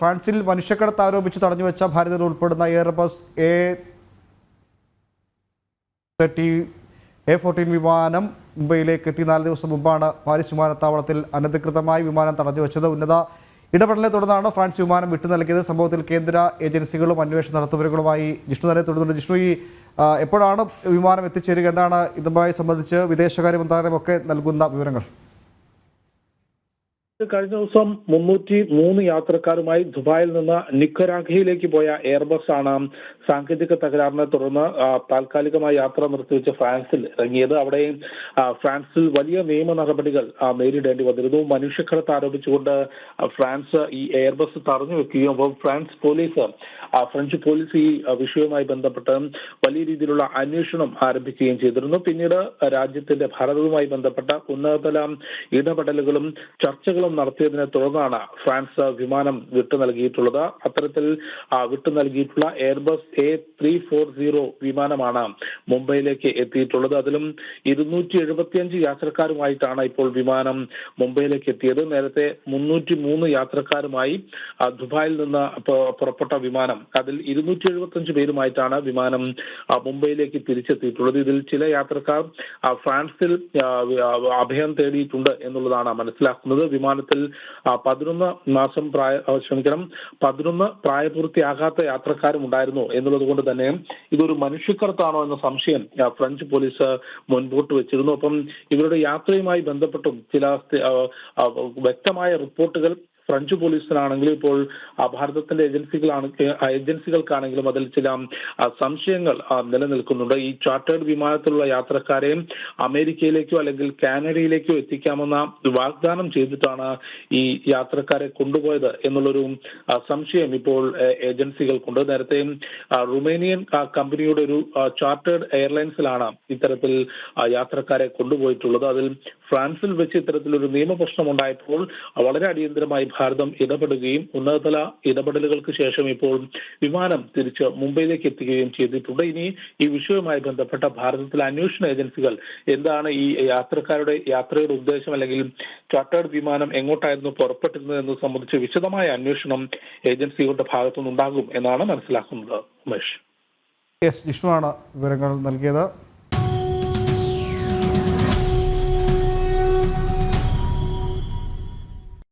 ഫ്രാൻസിൽ മനുഷ്യക്കടത്ത് ആരോപിച്ച് തടഞ്ഞുവെച്ച ഭാരതീയർ ഉൾപ്പെടുന്ന Airbus A thirty A fourteen വിമാനം മുംബൈയിലേക്ക് എത്തി. നാല് ദിവസം മുമ്പാണ് പാരീസ് വിമാനത്താവളത്തിൽ അനധികൃതമായി വിമാനം തടഞ്ഞു വെച്ചത് ഉന്നത ഇടപെടലിനെ തുടർന്നാണ് ഫ്രാൻസ് വിമാനം വിട്ടു നൽകിയത്. സംഭവത്തിൽ കേന്ദ്ര ഏജൻസികളും അന്വേഷണം നടത്തുന്നവരുമായി ജിഷ്ണു തന്നെ തുടരുന്നുണ്ട്. ജിഷ്ണു ഈ എപ്പോഴാണ് വിമാനം എത്തിച്ചേരുക? എന്താണ് ഇതുമായി സംബന്ധിച്ച് വിദേശകാര്യ മന്ത്രാലയമൊക്കെ നൽകുന്ന വിവരങ്ങൾ? കഴിഞ്ഞ ദിവസം മുന്നൂറ്റി മൂന്ന് യാത്രക്കാരുമായി ദുബായിൽ നിന്ന് നിക്കരാഖയിലേക്ക് പോയ എയർബസ് ആണ് സാങ്കേതിക തകരാറിനെ തുടർന്ന് താൽക്കാലികമായി യാത്ര നിർത്തിവെച്ച് ഫ്രാൻസിൽ ഇറങ്ങിയത്. അവിടെ ഫ്രാൻസിൽ വലിയ നിയമ നടപടികൾ നേരിടേണ്ടി വന്നിരുന്നു. മനുഷ്യക്കടത്ത് ആരോപിച്ചുകൊണ്ട് ഫ്രാൻസ് ഈ എയർബസ് തടഞ്ഞു വെക്കുകയും അപ്പോൾ ഫ്രാൻസ് പോലീസ് ഫ്രഞ്ച് പോലീസ് ഈ വിഷയവുമായി ബന്ധപ്പെട്ട് വലിയ രീതിയിലുള്ള അന്വേഷണം ആരംഭിക്കുകയും ചെയ്തിരുന്നു. പിന്നീട് രാജ്യത്തിന്റെ ഭാരതവുമായി ബന്ധപ്പെട്ട ഉന്നതതല ഇടപെടലുകളും ചർച്ചകളും നടത്തിയതിനെ തുടർന്നാണ് ഫ്രാൻസ് വിമാനം വിട്ടു നൽകിയിട്ടുള്ളത്. അത്തരത്തിൽ വിട്ടു നൽകിയിട്ടുള്ള Airbus A three four zero വിമാനമാണ് മുംബൈയിലേക്ക് എത്തിയിട്ടുള്ളത്. അതിലും ഇരുന്നൂറ്റി എഴുപത്തിയഞ്ച് യാത്രക്കാരുമായിട്ടാണ് ഇപ്പോൾ വിമാനം മുംബൈയിലേക്ക് എത്തിയത്. നേരത്തെ മുന്നൂറ്റി മൂന്ന് യാത്രക്കാരുമായി ദുബായിൽ നിന്ന് പുറപ്പെട്ട വിമാനം അതിൽ ഇരുന്നൂറ്റി എഴുപത്തിയഞ്ച് പേരുമായിട്ടാണ് വിമാനം മുംബൈയിലേക്ക് തിരിച്ചെത്തിയിട്ടുള്ളത്. ഇതിൽ ചില യാത്രക്കാർ ഫ്രാൻസിൽ അഭയം തേടിയിട്ടുണ്ട് എന്നുള്ളതാണ് മനസ്സിലാക്കുന്നത്. വിമാനത്തിൽ പതിനൊന്ന് മാസം പ്രായ ക്ഷമിക്കണം പതിനൊന്ന് പ്രായപൂർത്തിയാകാത്ത യാത്രക്കാരും ഉണ്ടായിരുന്നു എന്നുള്ളത് കൊണ്ട് തന്നെ ഇതൊരു മനുഷ്യക്കടത്താണോ എന്ന സംശയം ഫ്രഞ്ച് പോലീസ് മുൻപോട്ട് വെച്ചിരുന്നു. അപ്പം ഇവരുടെ യാത്രയുമായി ബന്ധപ്പെട്ടും ചില വ്യക്തമായ റിപ്പോർട്ടുകൾ ഫ്രഞ്ച് പോലീസിനാണെങ്കിലും ഇപ്പോൾ ഭാരതത്തിന്റെ ഏജൻസികളാണ് ഏജൻസികൾക്കാണെങ്കിലും അതിൽ ചില സംശയങ്ങൾ നിലനിൽക്കുന്നുണ്ട്. ഈ ചാർട്ടേഡ് വിമാനത്തിലുള്ള യാത്രക്കാരെ അമേരിക്കയിലേക്കോ അല്ലെങ്കിൽ കാനഡയിലേക്കോ എത്തിക്കാമെന്ന വാഗ്ദാനം ചെയ്തിട്ടാണ് ഈ യാത്രക്കാരെ കൊണ്ടുപോയത് എന്നുള്ളൊരു സംശയം ഇപ്പോൾ ഏജൻസികൾക്കുണ്ട്. നേരത്തെ റുമേനിയൻ കമ്പനിയുടെ ഒരു ചാർട്ടേഡ് എയർലൈൻസിലാണ് ഇത്തരത്തിൽ യാത്രക്കാരെ കൊണ്ടുപോയിട്ടുള്ളത്. അതിൽ ഫ്രാൻസിൽ വെച്ച് ഇത്തരത്തിലൊരു നിയമപ്രശ്നം ഉണ്ടായപ്പോൾ വളരെ അടിയന്തരമായി ഭാരതം ഇടപെടുകയും ഉന്നതതല ഇടപെടലുകൾക്ക് ശേഷം ഇപ്പോൾ വിമാനം തിരിച്ച് മുംബൈയിലേക്ക് എത്തിക്കുകയും ചെയ്തിട്ടുണ്ട്. ഇനി ഈ വിഷയവുമായി ബന്ധപ്പെട്ട ഭാരതത്തിലെ അന്വേഷണ ഏജൻസികൾ എന്താണ് ഈ യാത്രക്കാരുടെ യാത്രയുടെ ഉദ്ദേശം അല്ലെങ്കിൽ ചാർട്ടേഡ് വിമാനം എങ്ങോട്ടായിരുന്നു പുറപ്പെട്ടിരുന്നത് എന്ന് സംബന്ധിച്ച് വിശദമായ അന്വേഷണം ഏജൻസികളുടെ ഭാഗത്തുനിന്നുണ്ടാകും എന്നാണ് മനസ്സിലാക്കുന്നത്. ഉമേഷ്. എസ് ജിഷ്ണുവാണ് വിവരങ്ങൾ നൽകിയത്.